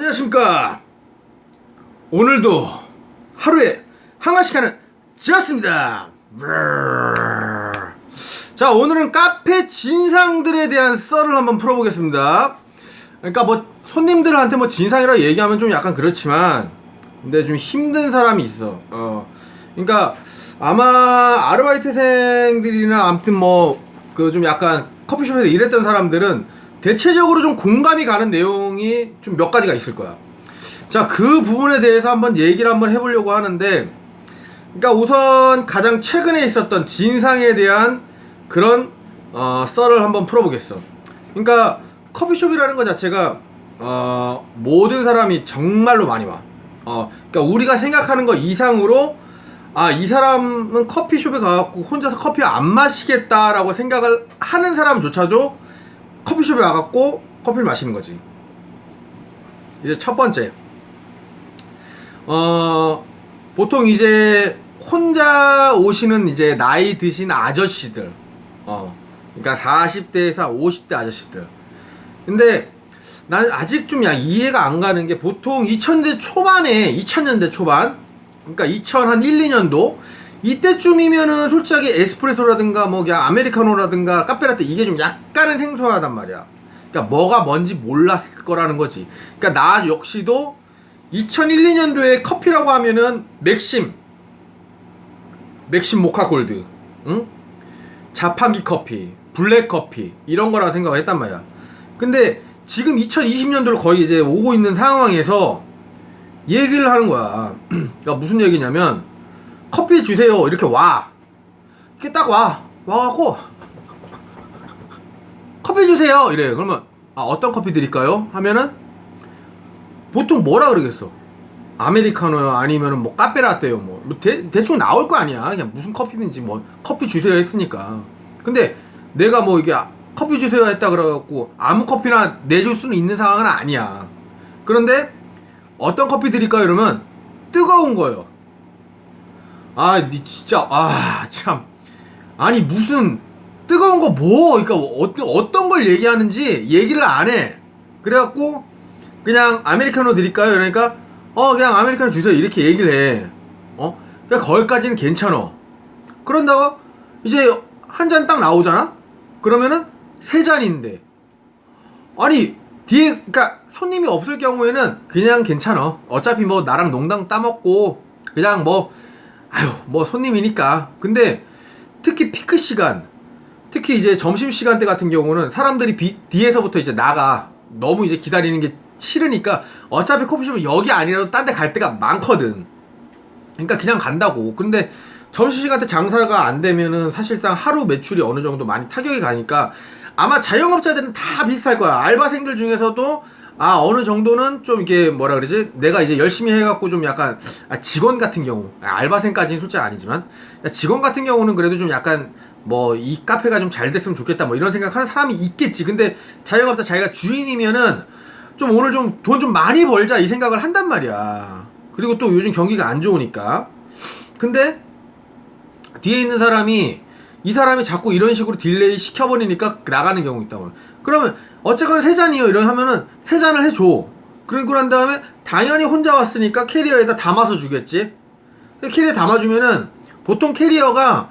안녕하십니까. 오늘도 하루에 한가씩 하는 지었습니다. 자, 오늘은 카페 진상들에 대한 썰을 한번 풀어보겠습니다. 그러니까 뭐 손님들한테 뭐 진상이라고 얘기하면 좀 약간 그렇지만, 근데 좀 힘든 사람이 있어. 어, 그러니까 아마 아르바이트생들이나 아무튼 뭐 그 좀 약간 커피숍에서 일했던 사람들은 대체적으로 좀 공감이 가는 내용이 좀 몇 가지가 있을 거야. 자, 그 부분에 대해서 한번 얘기를 한번 해보려고 하는데, 그러니까 우선 가장 최근에 있었던 진상에 대한 그런 어, 썰을 한번 풀어보겠어. 그러니까 커피숍이라는 것 자체가 어, 모든 사람이 정말로 많이 와. 어, 그러니까 우리가 생각하는 것 이상으로 아, 이 사람은 커피숍에 가갖고 혼자서 커피 안 마시겠다라고 생각을 하는 사람조차도 커피숍에 와갖고 커피를 마시는 거지. 이제 첫 번째. 어, 보통 이제 혼자 오시는 이제 나이 드신 아저씨들. 어, 그러니까 40대에서 50대 아저씨들. 근데 난 아직 좀 야, 이해가 안 가는 게 보통 2000대 초반에, 2000년대 초반, 그러니까 2000 한 1, 2년도 이때쯤이면은 솔직하게 에스프레소라든가 뭐 그냥 아메리카노라든가 카페라떼 이게 좀 약간은 생소하단 말이야. 그러니까 뭐가 뭔지 몰랐을 거라는 거지. 그러니까 나 역시도 2001, 2년도에 커피라고 하면은 맥심, 맥심 모카 골드, 응? 자판기 커피, 블랙 커피 이런 거라 생각을 했단 말이야. 근데 지금 2020년도로 거의 이제 오고 있는 상황에서 얘기를 하는 거야. 그러니까 무슨 얘기냐면 커피 주세요 이렇게 와. 이렇게 딱 와. 와갖고 커피 주세요 이래. 그러면 아 어떤 커피 드릴까요? 하면은 보통 뭐라 그러겠어? 아메리카노요 아니면은 뭐 카페라떼요 뭐, 뭐 대, 대충 나올 거 아니야 그냥 무슨 커피든지 뭐 커피 주세요 했으니까 근데 내가 뭐 이게 커피 주세요 했다 그래갖고 아무 커피나 내줄 수는 있는 상황은 아니야 그런데 어떤 커피 드릴까요 이러면 뜨거운 거예요 아 니 진짜 아 참 아니 무슨 뜨거운 거 뭐 그러니까 어떤 어떤 걸 얘기하는지 얘기를 안 해 그래 갖고 그냥 아메리카노 드릴까요? 이러니까 어 그냥 아메리카노 주세요 이렇게 얘기를 해. 어? 그러니까 거기까지는 괜찮아. 그런다고 이제 한 잔 딱 나오잖아? 그러면은 세 잔인데 아니 뒤에 그러니까 손님이 없을 경우에는 그냥 괜찮아. 어차피 뭐 나랑 농당 따먹고 그냥 뭐 아유 뭐 손님이니까. 근데 특히 피크 시간 특히 이제 점심 시간대 같은 경우는 사람들이 비, 뒤에서부터 이제 나가 너무 이제 기다리는 게 싫으니까 어차피 커피숍은 여기 아니라도 딴 데 갈 때가 많거든. 그러니까 그냥 간다고. 근데 점심시간 때 장사가 안 되면은 사실상 하루 매출이 어느 정도 많이 타격이 가니까 아마 자영업자들은 다 비슷할 거야. 알바생들 중에서도 아 어느 정도는 좀 이게 뭐라 그러지 내가 이제 열심히 해갖고 좀 약간 아, 직원 같은 경우 아, 알바생까지는 솔직히 아니지만 직원 같은 경우는 그래도 좀 약간 뭐 이 카페가 좀 잘 됐으면 좋겠다 뭐 이런 생각하는 사람이 있겠지 근데 자영업자 자기가 주인이면은 좀 오늘 좀 돈좀 많이 벌자 이 생각을 한단 말이야. 그리고 또 요즘 경기가 안 좋으니까. 근데 뒤에 있는 사람이 이 사람이 자꾸 이런 식으로 딜레이 시켜버리니까 나가는 경우 있다고. 그러면 어쨌건 세 잔이요 이런 하면은 세 잔을 해줘. 그리고 난 다음에 당연히 혼자 왔으니까 캐리어에다 담아서 주겠지. 캐리어 담아주면은 보통 캐리어가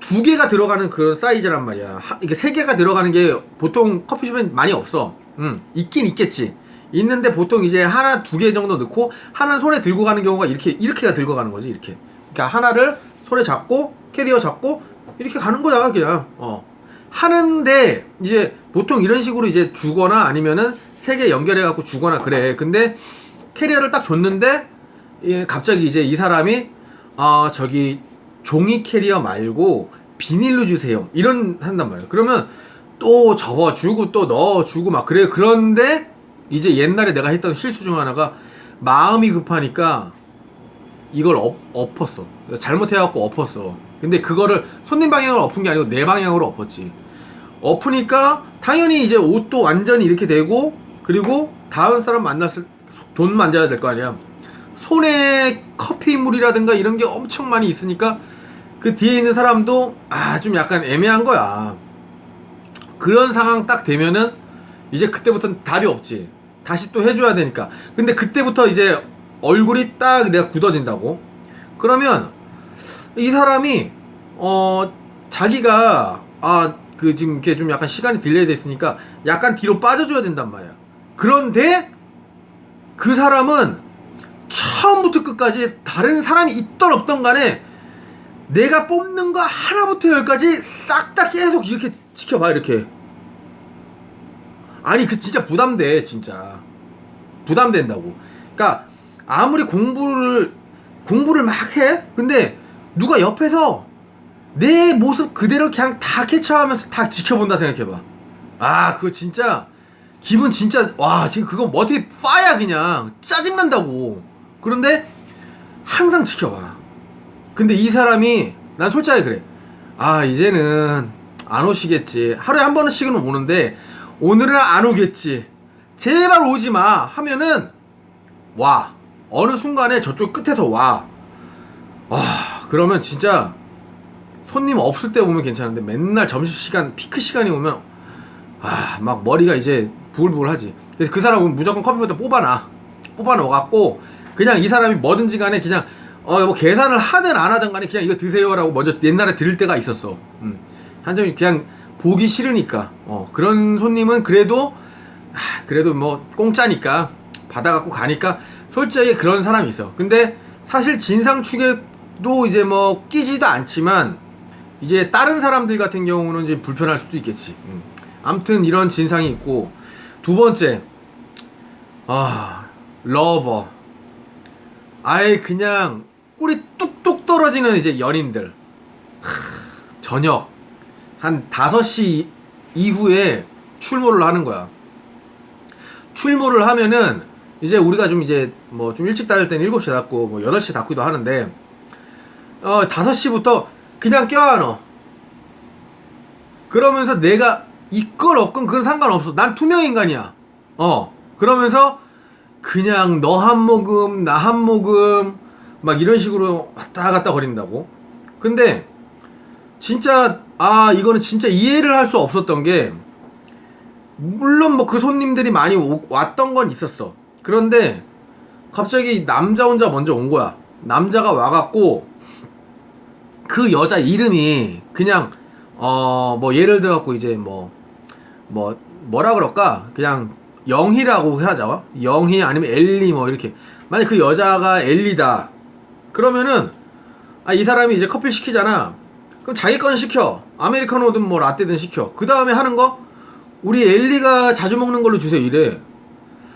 두 개가 들어가는 그런 사이즈란 말이야. 하, 이게 세 개가 들어가는 게 보통 커피숍엔 많이 없어. 음, 있긴 있겠지. 있는데 보통 이제 하나 두 개 정도 넣고 하나는 손에 들고 가는 경우가 이렇게 이렇게가 들고 가는 거지 이렇게. 그러니까 하나를 손에 잡고 캐리어 잡고 이렇게 가는 거야 그냥. 어. 하는데 이제 보통 이런 식으로 이제 주거나 아니면은 세 개 연결해 갖고 주거나 그래. 근데 캐리어를 딱 줬는데 예, 갑자기 이제 이 사람이 아 저기 종이 캐리어 말고 비닐로 주세요. 이런 한단 말이야. 그러면 또 접어주고 또 넣어주고 막 그래. 그런데 이제 옛날에 내가 했던 실수 중 하나가 마음이 급하니까 이걸 엎, 엎었어. 잘못해갖고 엎었어. 근데 그거를 손님 방향으로 엎은 게 아니고 내 방향으로 엎었지. 엎으니까 당연히 이제 옷도 완전히 이렇게 되고 그리고 다음 사람 만났을 돈 만져야 될 거 아니야. 손에 커피물이라든가 이런 게 엄청 많이 있으니까 그 뒤에 있는 사람도 아 좀 약간 애매한 거야. 그런 상황 딱 되면은 이제 그때부터는 답이 없지. 다시 또 해줘야 되니까. 근데 그때부터 이제 얼굴이 딱 내가 굳어진다고. 그러면 이 사람이 어 자기가 아 그 지금 이렇게 좀 약간 시간이 딜레이 됐으니까 약간 뒤로 빠져줘야 된단 말이야. 그런데 그 사람은 처음부터 끝까지 다른 사람이 있던 없던 간에 내가 뽑는 거 하나부터 열까지 싹 다 계속 이렇게 지켜봐 이렇게. 아니 그 진짜 부담돼 진짜. 부담된다고. 그러니까 아무리 공부를 공부를 막 해. 근데 누가 옆에서 내 모습 그대로 그냥 다 캐쳐하면서 다 지켜본다 생각해봐. 아 그거 진짜 기분 진짜 와 지금 그거 뭐 어떻게 빠야 그냥 짜증난다고. 그런데 항상 지켜봐. 근데 이 사람이 난 솔직하게 그래. 아 이제는 안 오시겠지. 하루에 한 번씩은 오는데 오늘은 안 오겠지. 제발 오지 마 하면은 와. 어느 순간에 저쪽 끝에서 와. 와, 그러면 진짜 손님 없을 때 오면 괜찮은데 맨날 점심시간 피크 시간이 오면 아 막 머리가 이제 부글부글하지. 그래서 그 사람은 무조건 커피부터 뽑아놔. 뽑아넣어갖고 그냥 이 사람이 뭐든지 간에 그냥 어뭐 계산을 하든 안 하든 간에 그냥 이거 드세요라고 먼저 옛날에 들을 때가 있었어. 음. 한점이 그냥 보기 싫으니까. 어 그런 손님은 그래도 아, 그래도 뭐 공짜니까. 받아갖고 가니까 솔직하게 그런 사람이 있어. 근데 사실 진상 축에도 이제 뭐 끼지도 않지만 이제 다른 사람들 같은 경우는 이제 불편할 수도 있겠지. 음. 아무튼 이런 진상이 있고 두 번째 아 러버. 아예 그냥 꿀이 뚝뚝 떨어지는 이제 연인들. 하, 저녁 한 5시 이후에 출몰을 하는 거야. 출몰을 하면은 이제 우리가 좀 이제 뭐 좀 일찍 닫을 때는 7시에 닫고 뭐 8시에 닫기도 하는데 어 5시부터 그냥 껴안어. 그러면서 내가 있건 없건 그건 상관없어. 난 투명 인간이야. 어. 그러면서 그냥 너 한 모금 나 한 모금 막 이런 식으로 왔다 갔다 거린다고. 근데 진짜 아 이거는 진짜 이해를 할 수 없었던 게 물론 뭐 그 손님들이 많이 오- 왔던 건 있었어. 그런데 갑자기 남자 혼자 먼저 온 거야. 남자가 와갖고 그 여자 이름이 그냥 어 뭐 예를 들어 갖고 이제 뭐 뭐 뭐 라 그럴까? 그냥 영희라고 하자 영희 아니면 엘리 뭐 이렇게. 만약 그 여자가 엘리다. 그러면은 아 이 사람이 이제 커피 시키잖아. 그럼 자기 건 시켜. 아메리카노든 뭐 라떼든 시켜. 그 다음에 하는 거? 우리 엘리가 자주 먹는 걸로 주세요 이래.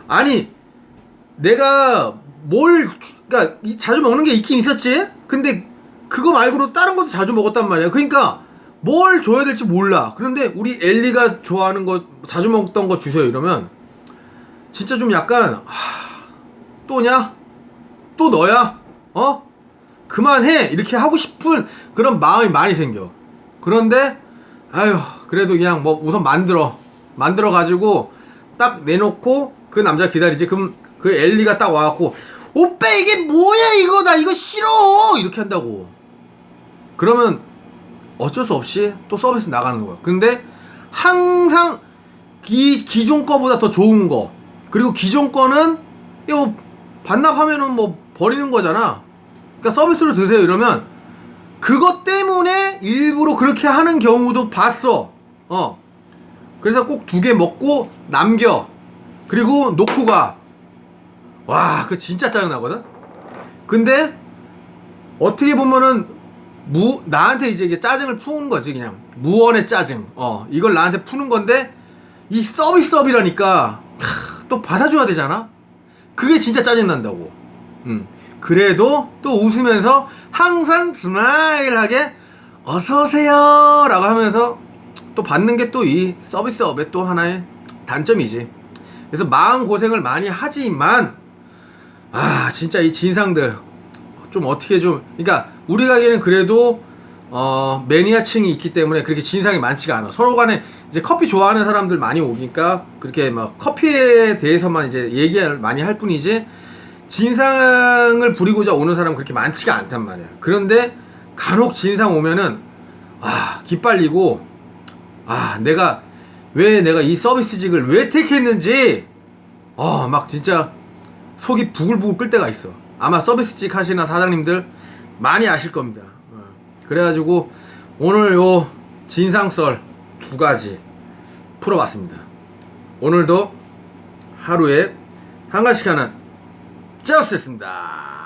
아니 내가 뭘 이- 자주 먹는 게 있긴 있었지? 근데 그거 말고도 다른 것도 자주 먹었단 말이야. 그러니까 뭘 줘야 될지 몰라. 그런데 우리 엘리가 좋아하는 거 자주 먹던 거 주세요 이러면. 진짜 좀 약간 하, 또냐? 또 너야? 어? 그만해! 이렇게 하고 싶은 그런 마음이 많이 생겨. 그런데 아유 그래도 그냥 뭐 우선 만들어. 만들어 가지고 딱 내놓고 그 남자 기다리지. 그럼 그 엘리가 딱 와갖고 오빠 이게 뭐야 이거? 나 이거 싫어! 이렇게 한다고 그러면 어쩔 수 없이 또 서비스 나가는 거야 근데 항상 이 기존 거보다 더 좋은 거. 그리고 기존 거는 이거 뭐 반납하면은 뭐 버리는 거잖아. 그러니까 서비스로 드세요 이러면. 그것 때문에 일부러 그렇게 하는 경우도 봤어. 어. 그래서 꼭 두 개 먹고 남겨. 그리고 놓고 가 와 그 진짜 짜증나거든? 근데 어떻게 보면은 무 나한테 이제 이게 짜증을 푸는 거지 그냥. 무언의 짜증. 어 이걸 나한테 푸는 건데 이 서비스업이라니까 하, 또 받아줘야 되잖아? 그게 진짜 짜증 난다고. 음. 그래도 또 웃으면서 항상 스마일하게 어서 오세요! 라고 하면서 또 받는 게 또 이 서비스업의 또 하나의 단점이지. 그래서 마음 고생을 많이 하지만 아 진짜 이 진상들 좀 어떻게 좀 그러니까 우리 가게는 그래도 어 매니아층이 있기 때문에 그렇게 진상이 많지가 않아 서로 간에 이제 커피 좋아하는 사람들 많이 오니까 그렇게 막 커피에 대해서만 이제 얘기를 많이 할 뿐이지 진상을 부리고자 오는 사람은 그렇게 많지가 않단 말이야 그런데 간혹 진상 오면은 아 기빨리고 아 내가 왜 내가 이 서비스직을 왜 택했는지 어, 막 진짜 속이 부글부글 끓 때가 있어. 아마 서비스직 하시는 사장님들 많이 아실 겁니다. 어. 그래가지고 오늘 요 진상썰 두 가지 풀어봤습니다. 오늘도 하루에 한 가지씩 하는 쩌스였습니다.